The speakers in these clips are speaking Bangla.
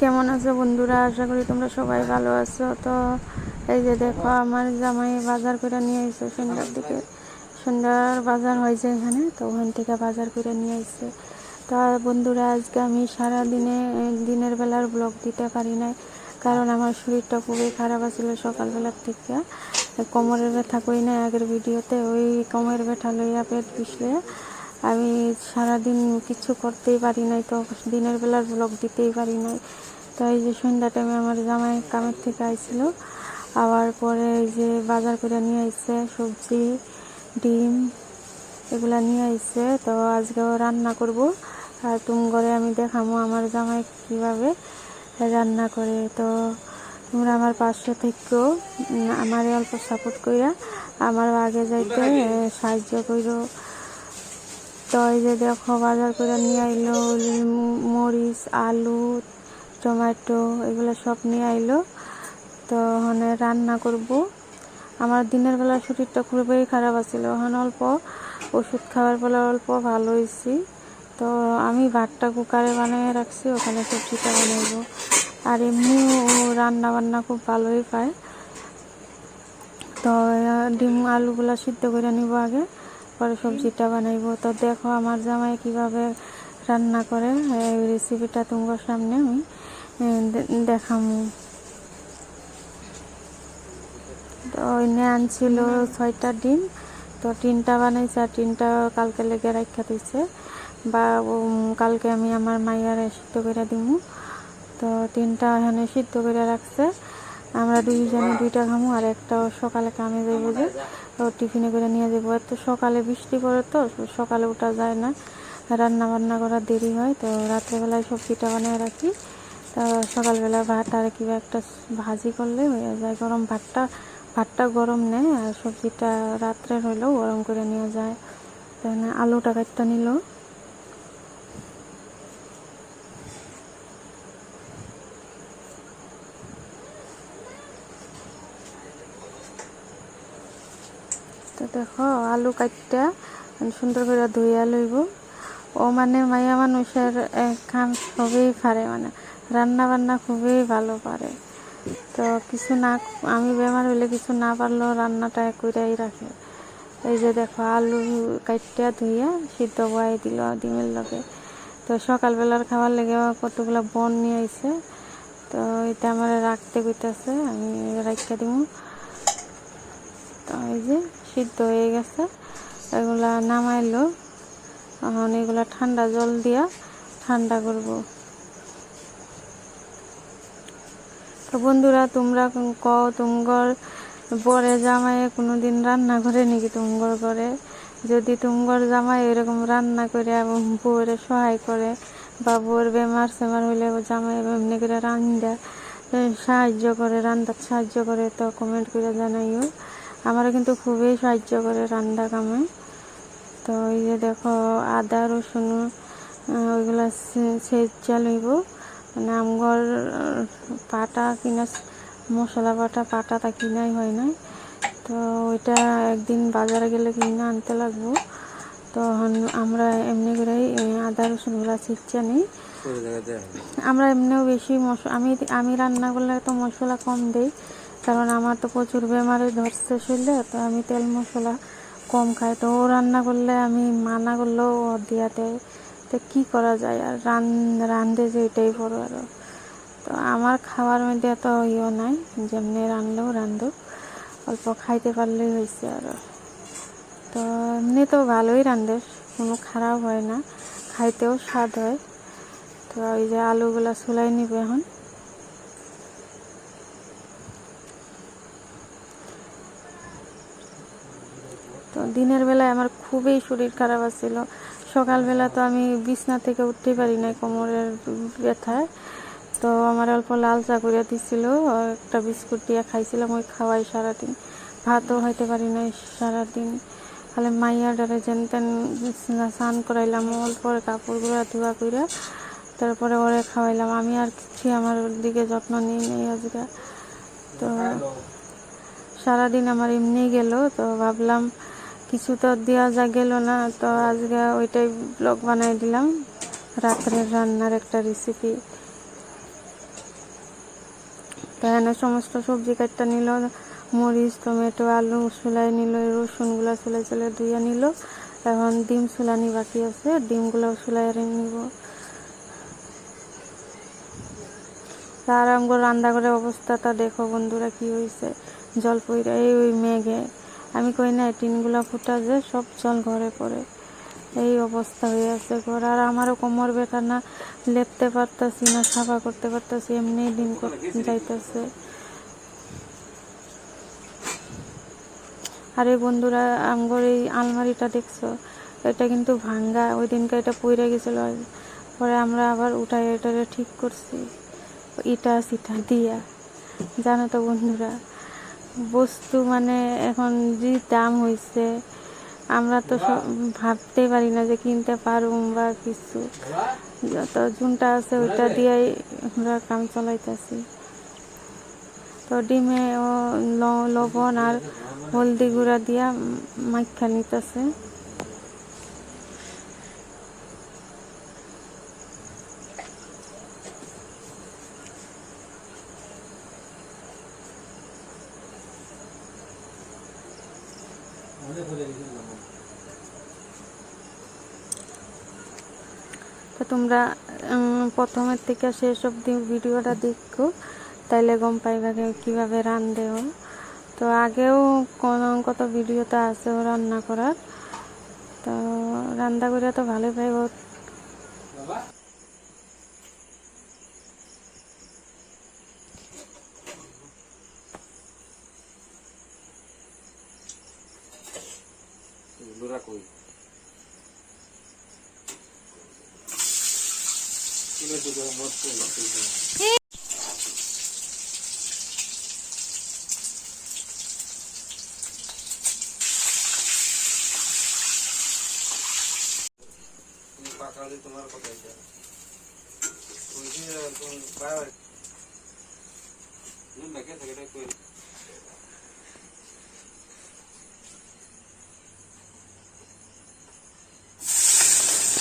কেমন আছো বন্ধুরা? আশা করি তোমরা সবাই ভালো আছো। তো এই যে দেখো, আমার জামাই বাজার করে নিয়ে এসে সন্ধ্যার দিকে, সন্ধ্যার বাজার হয়েছে এখানে, তো ওখান থেকে বাজার করে নিয়ে এসছে তো বন্ধুরা, আজকে আমি সারা দিনে দিনের বেলার ব্লগ দিতে পারি নাই, কারণ আমার শরীরটা খুবই খারাপ আছিল সকালবেলার থেকে। কোমরের ব্যথা করি না আগের ভিডিওতে, ওই কোমরের ব্যথা লইয়া পেট পিছলে আমি সারাদিন কিছু করতেই পারি নাই তো দিনের বেলার ব্লগ দিতেই পারি নাই। তো এই যে সন্ধ্যা টাইমে আমার জামাই কামের থেকে আইছিল। আবার পরে এই যে বাজার করে নিয়ে আসছে সবজি ডিম এগুলা নিয়ে আসছে তো আজকেও রান্না করব। আর তুম ঘরে আমি দেখামো আমার জামাই কীভাবে রান্না করে। তো তোমরা আমার পাশে থেকেও আমার অল্প সাপোর্ট কইরা আমার আগে যাইতে সাহায্য করো তো এই যে দেখো, বাজার করে নিয়ে আইলো মরিচ, আলু, টমেটো, এগুলো সব নিয়ে আইলো। তো ওখানে রান্না করব। আমার দিনের বেলা শরীরটা খুবই খারাপ আছিল। ওখানে অল্প ওষুধ খাওয়ার বেলা অল্প ভালো হয়েছি তো আমি ভাতটা কুকারে বানিয়ে রাখছি, ওখানে সবজিটা বানাইবো। আর এমনিও রান্না বান্না খুব ভালোই পায়। তো, ডিম, আলুগুলা সিদ্ধ করে নিব আগে। পরে সবজিটা বানাইব। তো দেখো আমার জামাই কীভাবে রান্না করে। এই রেসিপিটা তোমার সামনে আমি দেখামু। তো এনে আনছিল ছয়টা ডিম। তো তিনটা বানাইছে আর তিনটা কালকে লেগে রাখা দিছে। বা কালকে আমি আমার মাইয়ারে সিদ্ধ করে দিমু। তো তিনটা এখানে সিদ্ধ করে রাখছে। আমরা দুইজনে দুইটা খামু আর একটা সকালে কামে যাইব যে। ও টিফিনে করে নিয়ে যাব। তো সকালে বৃষ্টি পড়ে তো, সকালে ওঠা যায় না। রান্না বান্না করার দেরি হয়, তো রাত্রেবেলায় সবজিটা বানিয়ে রাখি। তা সকালবেলা ভাত আর কিবা একটা ভাজি করলে হয়ে যায়। গরম ভাতটা ভাতটা গরম নেয় আর সবজিটা রাত্রে হইলেও গরম করে নেওয়া যায়। না, আলুটা কাটতে নিল। দেখো আলু কাটটা সুন্দর করে ধুইয়া লইব। ও মানে মাইয়া মানুষের কাম খুবই পারে মানে রান্না বান্না খুবই ভালো পারে। তো কিছু না, আমি বেমার হইলে কিছু না পারলেও রান্নাটা কইরাই রাখে। এই যে দেখো, আলু কাটটা ধুইয়া সিদ্ধ বয়াই দিল ডিমের লগে। তো সকালবেলার খাবার লেগে কতগুলো বন নিয়ে আইছে। তো এটা আমার রাখতে কইতাছে, আমি রাখতে দিব তো এই যে সিদ্ধ হয়ে গেছে। এগুলা নামাইলো। এখন এগুলা ঠান্ডা জল দিয়া ঠান্ডা করব। তো বন্ধুরা, তোমরা কও তুমগর বরে জামাই কোনোদিন রান্না করে নাকি তুমগর ঘরে যদি তুমগর জামাই এরকম রান্না করে এবং বউরে সহায় করে বা বউর বেমার সেমার হইলে জামাই এমনি করে রান্দা সাহায্য করে রান্দার সাহায্য করে, তো কমেন্ট করে জানাইও। আমারও কিন্তু খুবই সাহায্য করে রান্না কামে। তো এই যে দেখো আদা রসুন ওইগুলা সেচা লইব মানে আমগর পাটা কিনা মশলা বাটা পাটাটা কিনাই হয় নাই। তো ওইটা একদিন বাজারে গেলে কিনে আনতে লাগবো। তো আমরা এমনি করেই আদা রসুনগুলা ছিটচা নিই। আমরা এমনিও বেশি মশলা আমি আমি রান্না করলে তো মশলা কম দিই। কারণ আমার তো প্রচুর বেমারে ধরছে শরীরে, তো আমি তেল মশলা কম খাই। তো ও রান্না করলে আমি মানা করলেও ও দিয়া দেয়। তো কী করা যায়? আর রান রান্ধে যে এটাই বড় আরও। তো আমার খাওয়ার মধ্যে এত ইয়ে নাই, যেমনি রানলেও রান্ধুক অল্প খাইতে পারলেই হয়েছে আরও। তো এমনি তো ভালোই রান্ধে কোনো খারাপ হয় না। খাইতেও স্বাদ হয়। তো ওই যে আলুগুলা চুলাই নিবে এখন। দিনের বেলায় আমার খুবই শরীর খারাপ আছিল। সকালবেলা তো আমি বিছনা থেকে উঠতে পারি নাই কোমরের ব্যথায়। তো আমার অল্প লাল চা করে দিছিল, একটা বিস্কুট দিয়ে খাইছিলাম, ওই খাওয়াই সারাদিন। ভাতও হইতে পারি নাই সারাদিন। খালি মাইয়া ডারে যেন তেন স্নান করাইলাম, অল্প কাপড়গুলো ধোয়া কইরা। তারপরে ওরে খাওয়াইলাম। আমি আর কিছু আমার দিকে যত্ন নিই নেই আজকে। তো সারাদিন আমার এমনি গেল, তো ভাবলাম কিছু তো দেওয়া যা গেল না, তো আজকে ওইটাই ব্লগ বানাই দিলাম। রাত্রের রান্নার একটা রেসিপি তো এখানে সমস্ত সবজি কাটটা নিল, মরিচ, টমেটো, আলু চুলাই নিল রসুনগুলো চুলাই চুলাই ধুয়ে নিল। এখন ডিম চুলানি বাকি আছে ডিমগুলো চুলাই নিব। আর আমগো রান্না করে অবস্থাটা দেখো বন্ধুরা কি হয়েছে জল পইরা এই ওই মেঘে। আমি কই না টিনগুলো ফুটা যে সব জল ঘরে পড়ে। এই অবস্থা হয়ে আছে ঘর। আর আমারও কোমর ব্যথা না, লেপতে পারতাছি না, সাফা করতে পারতাছি এমনি দিন যাইতাছে। আরে বন্ধুরা আমগর এই আলমারিটা দেখছ? এটা কিন্তু ভাঙ্গা, ওই দিনকে এটা পইরা গেছিল। পরে আমরা আবার উঠাই, এটা ঠিক করছি। ইটা সিটা দিয়া। জানো তো বন্ধুরা বস্তু মানে এখন যে দাম হয়েছে আমরা তো সব ভাবতে পারি না যে কিনতে পারুম বা কিছু। যত জুনটা আছে ওইটা দিয়েই আমরা কাম চলাইতেছি। তো ডিমে লবণ আর হলদি গুঁড়া দিয়া মাইখা নিতেছে। তো তোমরা প্রথমের থেকে শেষ অবধি ভিডিওটা দেখো। তাইলে গম পাইবা কীভাবে রান্ধে ও তো আগেও কোন কত ভিডিওতে আছে রান্না করার। তো রান্না করে তো ভালোই পাইব। তোমার কথা বাইরে তুমি ব্যাগে থেকে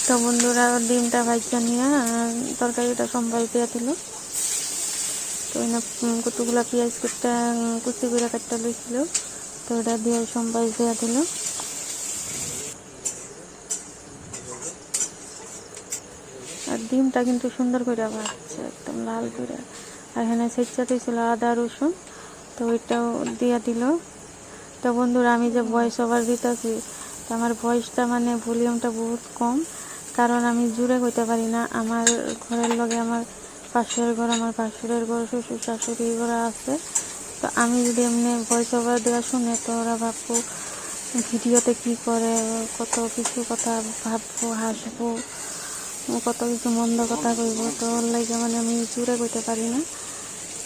তো বন্ধুরা, ডিমটা ভাজা নিয়ে তরকারিটা সম্বাই দিয়ে দিল। তো এনে কতগুলো পেঁয়াজ কেটে কুচি করে কাটতে লইছিল। তো ওটা দিয়ে সম্বাই দিয়ে দিল। আর ডিমটা কিন্তু সুন্দর করে ভাজছে, একদম লাল করে। আর এখানে সেচাতে ছিল আদা, রসুন। তো ওইটাও দিয়ে দিল। তো বন্ধুরা, আমি যে ভয়েস ওভার দিতেছি, তো আমার ভয়েসটা মানে ভলিউমটা বহুত কম। কারণ আমি জুড়ে কইতে পারি না। আমার ঘরের লগে আমার পাশের ঘর, আমার পাশের ঘর, শ্বশুর শাশুড়ি ঘর আছে। তো আমি যদি এমনি ভয়েস ওভার দেওয়া শুনে, তো ওরা ভাববো, ভিডিওতে কি করে, কত কিছু কথা ভাববো, হাসবো, কত কিছু মন্দ কথা কইব। তো ওর লাগে মানে আমি জুড়ে কইতে পারি না।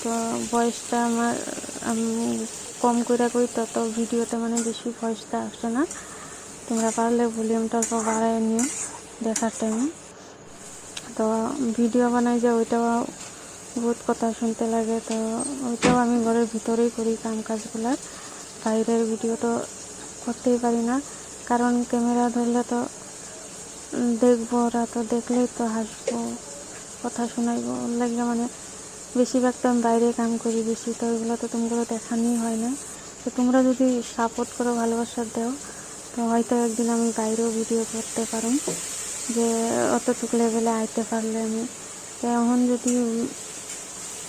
তো ভয়েসটা আমার, আমি কম করে কই, তো তো ভিডিওতে মানে বেশি ভয়েসটা আসে না। তোমরা পারলে ভলিউমটা অল্প বাড়ায় নিও। দেখার টাইমে তো ভিডিও বানাই যে ওইটাও বহুত কথা শুনতে লাগে। তো ওইটাও আমি ঘরের ভিতরেই করি কাম কাজগুলার বাইরের ভিডিও তো করতেই পারি না। কারণ ক্যামেরা ধরলে তো দেখব ওরা তো দেখলেই তো হাসবো, কথা শোনাইবো। ওর লাগে মানে বেশিরভাগ তো আমি বাইরে কাম করি বেশি। তো ওইগুলো তো তোমরা দেখানোই হয় না। তো তোমরা যদি সাপোর্ট করো, ভালোবাসা দাও, তো হয়তো একদিন আমি বাইরেও ভিডিও করতে পারো যে অতটুকু লেভেলে আইতে পারলে আমি। তো এখন যদি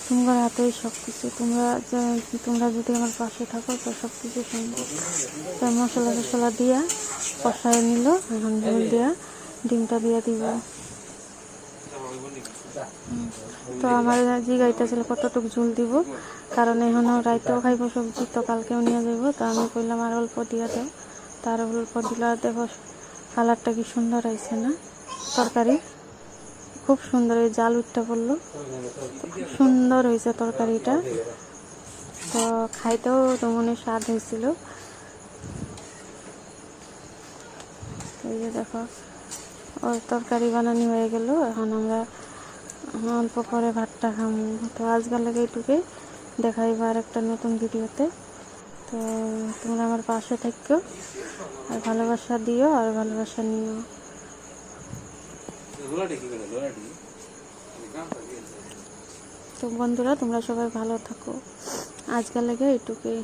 তোমার হাতেই সব কিছু তোমরা তোমরা যদি আমার পাশে থাকো, তো সব কিছু সম্ভব। তো মশলা টশলা দিয়া কষায় নিল, এখন ঝোল দিয়া ডিমটা দিয়া দিব। তো আমার জিগাইটা ছিল কতটুকু ঝুল দিব, কারণ এখনও রাইতেও খাইব সবজি, তো কালকেও নিয়ে যাব তো আমি কইলাম আর অল্প দিয়া দেও তার অল্প দিলা দেখো কালারটা কি সুন্দর আইছে না? তরকারি? খুব সুন্দর এই জাল উঠটা পড়ল খুব সুন্দর হয়েছে তরকারিটা। তো খাইতেও তো মনে স্বাদ হয়েছিল এই যে দেখো ওর তরকারি বানানি হয়ে গেল। এখন আমরা অল্প পরে ভাতটা খামু। তো আজকাল লাগে এইটুকুই। দেখাইব আর একটা নতুন ভিডিওতে। তো তোমরা আমার পাশে থেকেও আর ভালোবাসা দিও আর ভালোবাসা নিও। তো বন্ধুরা তোমরা সবাই ভালো থাকো। আজকাল লেগে এইটুকুই।